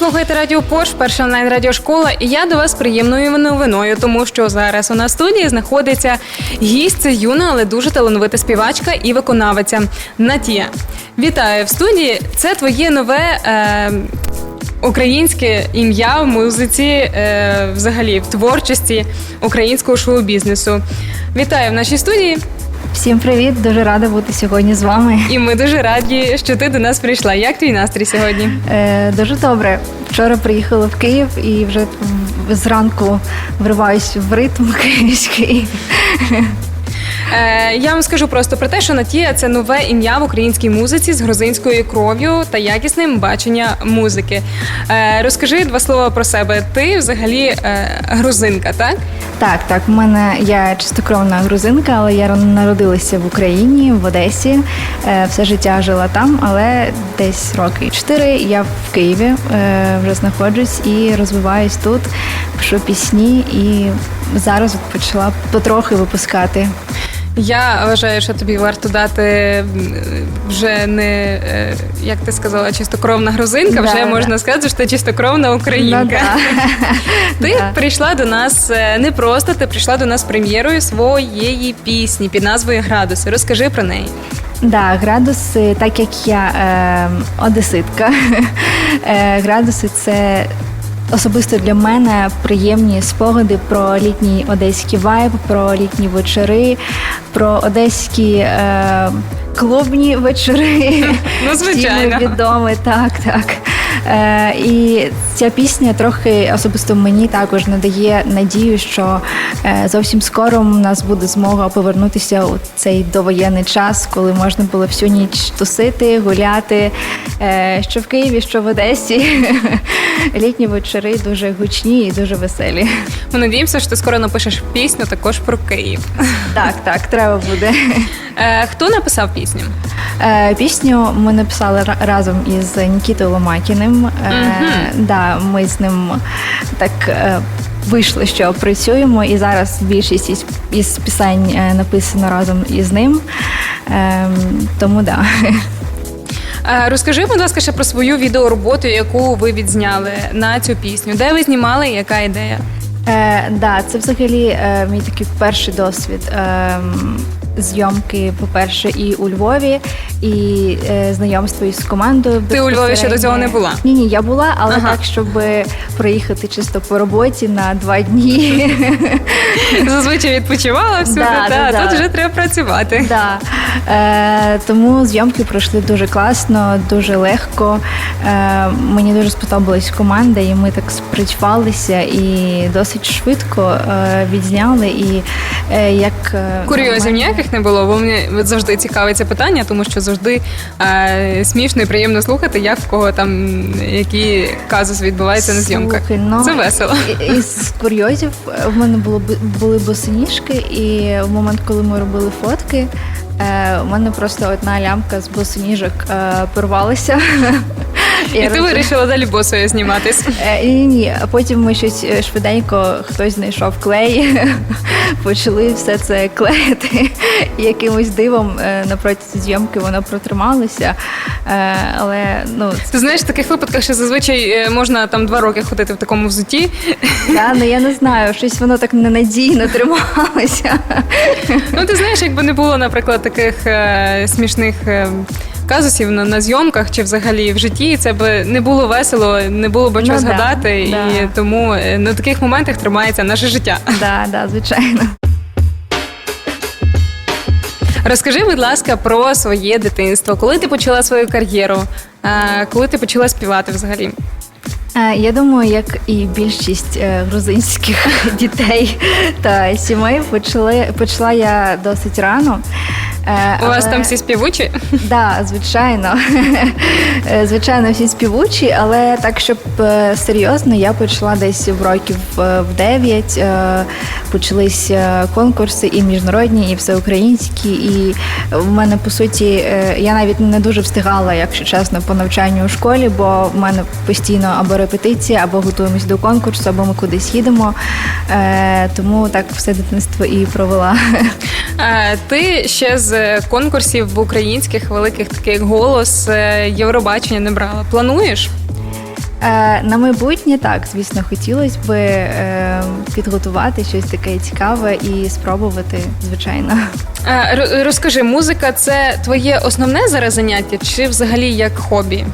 слухаєте Радіо Порш, перша онлайн радіошкола, і я до вас приємною новиною, тому що зараз у нас студії знаходиться гість, це юна, але дуже талановита співачка і виконавиця Натія. Вітаю в студії. Це твоє нове. Е- Українське ім'я в музиці, е, взагалі в творчості українського шоу-бізнесу. Вітаю в нашій студії, Всім привіт, дуже рада бути сьогодні з вами. і ми дуже раді, що ти до нас прийшла. Як твій настрій сьогодні? Е, дуже добре. Вчора приїхала в Київ і вже зранку вриваюсь в ритм київський. Е, я вам скажу просто про те, що Натія це нове ім'я в українській музиці з грузинською кров'ю та якісним бачення музики. Е, розкажи два слова про себе. Ти взагалі е, грузинка, так? Так, так, в мене я чистокровна грузинка, але я народилася в Україні, в Одесі. Е, все життя жила там, але десь роки чотири я в Києві е, вже знаходжусь і розвиваюсь тут, пишу пісні і зараз почала потрохи випускати. Я вважаю, що тобі варто дати вже не е, як ти сказала, чистокровна грузинка. Вже да. можна сказати, що ти чистокровна українка. Ну, да. Ти Да. прийшла до нас е, не просто, ти прийшла до нас прем'єрою своєї пісні під назвою Градуси. Розкажи про неї. Да, градуси, так як я е, одеситка, е, градуси це особисто для мене приємні спогади про літній одеський вайб, про літні вечори, про одеські е, клубні вечори. Ну, звичайно. Всім відомі, так, так. Е, і ця пісня трохи особисто мені також надає надію, що е, зовсім скоро у нас буде змога повернутися у цей довоєнний час, коли можна було всю ніч тусити, гуляти. Е, що в Києві, що в Одесі. Літні вечори дуже гучні і дуже веселі. Ми надіємося, що ти скоро напишеш пісню також про Київ. Так, так, треба буде. Е, хто написав пісню? Е, Пісню ми написали разом із Нікітою Ломакіним. Е, Мгм. да, ми з ним так е, вийшли, що працюємо, і зараз більшість із, із пісень е, написано разом із ним. Е, тому да. Е, розкажи, будь ласка, ще про свою відеороботу, яку ви відзняли на цю пісню. Де ви знімали? і Яка ідея? Е, да, це взагалі е, мій такий перший досвід. Е, Зйомки, по-перше, і у Львові, і е, знайомство із командою. Ти у Львові ще до цього не була? Ні, ні, я була, але Ага. так, щоб приїхати чисто по роботі на два дні. Зазвичай відпочивала всюди, Да, та, да, да. тут вже треба працювати. Да. Е, тому зйомки пройшли дуже класно, дуже легко. Е, мені дуже сподобалась команда, і ми так спрацювалися і досить швидко е, відзняли. І е, як е, Курйозів нормально- не було, бо мені завжди цікавить це питання, тому що завжди е, смішно і приємно слухати, як в кого там які казус відбуваються на зйомках. Слухай, ну, Це весело. І- Із курйозів е, в мене було б- були босоніжки, і в момент, коли ми робили фотки, е, у мене просто одна лямка з босоніжок е, порвалася. І ти вирішила далі босою зніматись. Е, Ні, ні, а потім ми щось е, швиденько хтось знайшов клей, почали все це клеїти. І якимось дивом е, зйомки воно протрималося. Але ну Ти знаєш, в таких випадках ще зазвичай можна там два роки ходити в такому взутті. да, ну я не знаю, щось воно так ненадійно трималося. Ну, ти знаєш, якби не було, наприклад, таких смішних. Казусів на, на зйомках чи взагалі в житті це б не було весело, не було б чого Ну да, згадати, і да. тому е, на таких моментах тримається наше життя. Да, да, звичайно. Розкажи, будь ласка, про своє дитинство. Коли ти почала свою кар'єру? Коли ти почала співати взагалі? Е, Я думаю, як і більшість е, грузинських дітей та сімей, почали, почала я досить рано. Е, У вас але- там всі співучі? Да, звичайно. Е, Звичайно, всі співучі, але так, щоб е, серйозно, я почала десь в років е, в 9. е, Почались е, конкурси і міжнародні, і всеукраїнські. І в мене по суті е, я навіть не дуже встигала, якщо чесно, по навчанню у школі, бо в мене постійно або репетиції, або готуємось до конкурсу, або ми кудись їдемо. Е, Тому так все дитинство і провела. Е, Ти ще з конкурсів українських великих таких голос е, Євробачення не брала. Плануєш? Е, на майбутнє так, звісно, хотілося б е, підготувати щось таке цікаве і спробувати, звичайно. Розкажи, музика це твоє основне зараз заняття, чи взагалі як хобі?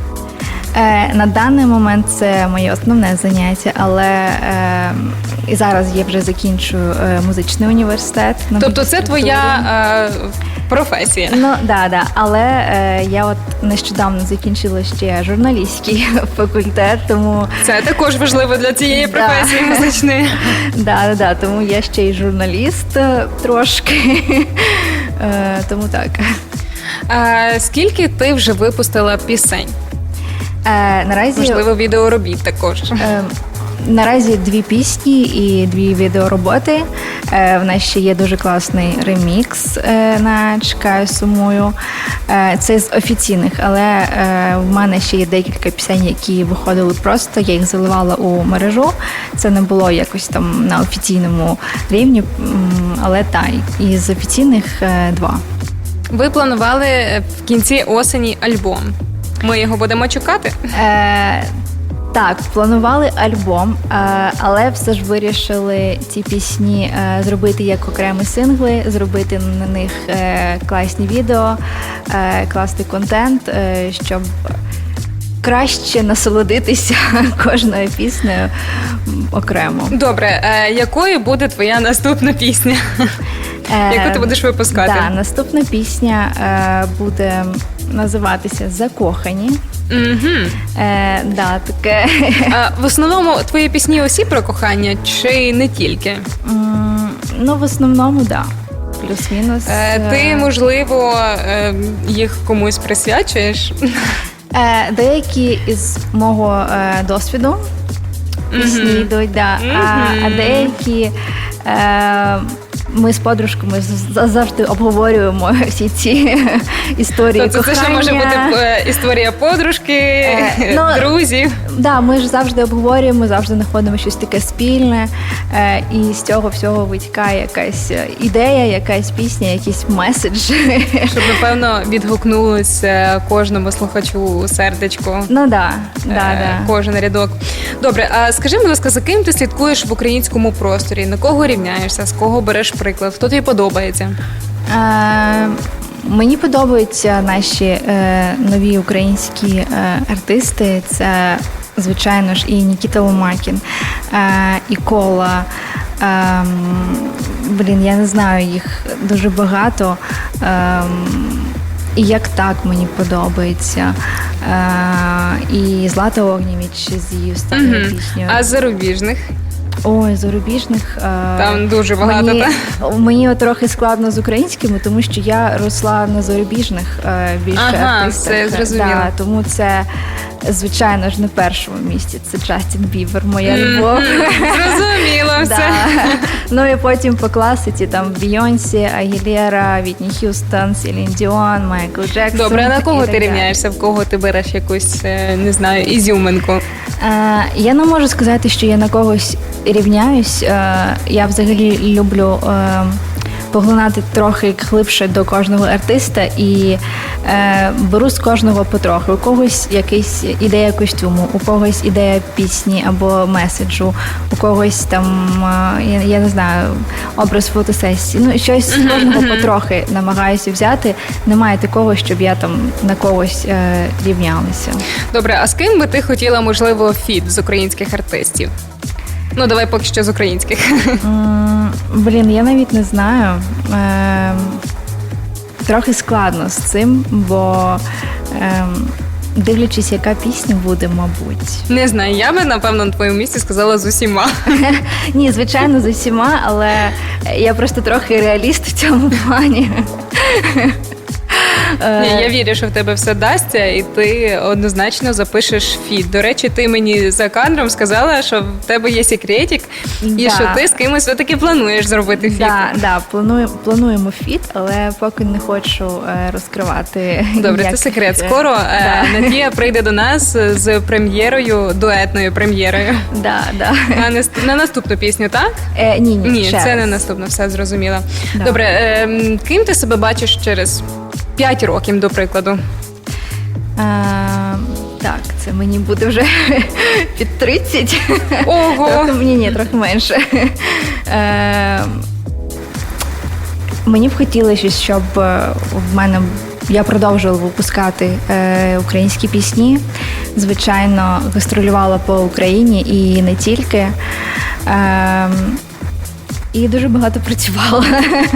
Е, на даний момент це моє основне заняття, але е, і зараз я вже закінчую е, музичний університет. Тобто, це твоя е, професія. Ну да, да. Але е, я от нещодавно закінчила ще журналістський факультет, тому Це також важливо для цієї Да. професії музичної. да, да, да, тому я ще й журналіст трошки. Е, тому так. Скільки ти вже випустила пісень? Е, наразі Можливо, відеоробіт також. Е, Наразі дві пісні і дві відеороботи. Е, В нас ще є дуже класний ремікс е, на Чекаю сумую. Е, Це з офіційних, але е, в мене ще є декілька пісень, які виходили просто. Я їх заливала у мережу. Це не було якось там на офіційному рівні, але та і з офіційних е, два. Ви планували е, в кінці осені альбом. Ми його будемо чекати. Е, так, планували альбом, е, але все ж вирішили ці пісні е, зробити як окремі сингли, зробити на них е, класні відео, е, класний контент, е, щоб краще насолодитися кожною піснею окремо. Добре, е, якою буде твоя наступна пісня? Е, Яку ти будеш випускати? Да, наступна пісня е, буде називатися Закохані. Угу. Е, да, таке. А, в основному твої пісні усі про кохання, чи не тільки? М, Ну, в основному, так. Да. Плюс-мінус. Е, ти, Е, можливо, е, їх комусь присвячуєш? е, деякі із мого е, досвіду пісні йдуть, да. а, а деякі. Е, ми з подружками завжди обговорюємо всі ці історії. Це ще може бути е, історія подружки, ну, друзів. Да, ми ж завжди обговорюємо, завжди знаходимо щось таке спільне, е, і з цього всього витікає якась е, ідея, якась пісня, якийсь меседж. Щоб, напевно, відгукнулося кожному слухачу сердечко. Ну да, да, е, да. Кожен рядок. Добре, а скажи, будь ласка, за ким ти слідкуєш в українському просторі? На кого рівняєшся? З кого береш приклад? Хто тобі подобається? Е, мені подобаються наші е, нові українські е, артисти. Це, звичайно ж, і Нікіта Ломакін, е, і Кола. Е, блін, я не знаю, їх дуже багато. Е, і як так мені подобається. Е, і Злата Огнєвіч з її останньою піснею. А зарубіжних? Ой, зарубіжних. е, Там дуже багато, Мені, та? мені от трохи складно з українськими, тому що я росла на зарубіжних е, більше Ага, артистах. все, зрозуміло. Да, тому це, звичайно ж, на першому місці. Це Джастін Бібер, моя любов. Зрозуміло все. Да. Ну і потім по класиці там Бійонсі, Агілєра, Вітні Х'юстон, Селін Діон, Майкл Джексон. Добре, а на і кого так ти далі. рівняєшся? В кого ти береш якусь, е, не знаю, ізюминку? Е, Я не можу сказати, що я на когось рівняюсь. Е, Я взагалі люблю е, поглинати трохи глибше до кожного артиста і е, беру з кожного потрохи. У когось якась ідея костюму, у когось ідея пісні або меседжу, у когось там я, я не знаю, образ фотосесії. Ну щось з кожного потрохи намагаюся взяти. Немає такого, щоб я там на когось рівнялася. Добре, а з ким би ти хотіла, можливо, фіт з українських артистів? Ну, давай поки що з українських. М, Блін, я навіть не знаю. Ем, Трохи складно з цим, бо ем, дивлячись, яка пісня буде, мабуть. Не знаю, я би, напевно, на твоєму місці сказала з усіма. Ні, звичайно, з усіма, але я просто трохи реаліст в цьому плані. Е, Ні, я вірю, що в тебе все дасться, і ти однозначно запишеш фіт. До речі, ти мені за кадром сказала, що в тебе є секретик, і Да. що ти з кимось все-таки плануєш зробити фіт. Да, да, планую, плануємо фіт, але поки не хочу е, розкривати. Добре, як, це секрет. е, Скоро е, да. Надія прийде до нас з прем'єрою, дуетною прем'єрою. Да, да. На, на наступну пісню, так? Е, ні, ні, Ні, ще це не раз. наступно, все зрозуміло. Да. Добре, ем, ким ти себе бачиш через 5 років, до прикладу? Е, Так, це мені буде вже під 30. Ого! Трохи, ні, ні, трохи менше. Е, мені б хотілося, щоб е, в мене я продовжувала випускати е, українські пісні. Звичайно, гастролювала по Україні і не тільки. І дуже багато працювала,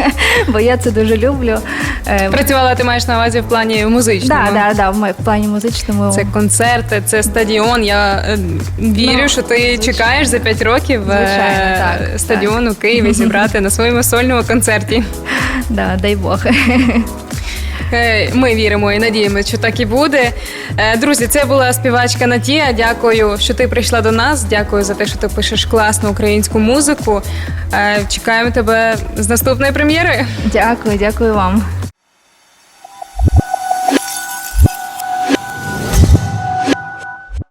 бо я це дуже люблю. Е, Працювала ти маєш на увазі в плані музичному? да, да, да, в плані музичному. Це концерти, це стадіон. Я е, вірю, Ну, що ти звичайно. чекаєш за 5 років е, Звичайно, так, стадіон у Києві зібрати на своєму сольному концерті. Да, дай Бог. Е, Ми віримо і надіємося, що так і буде. Е, Друзі, це була співачка Натія. Дякую, що ти прийшла до нас. Дякую за те, що ти пишеш класну українську музику. Е, Чекаємо тебе з наступної прем'єри. Дякую, дякую вам.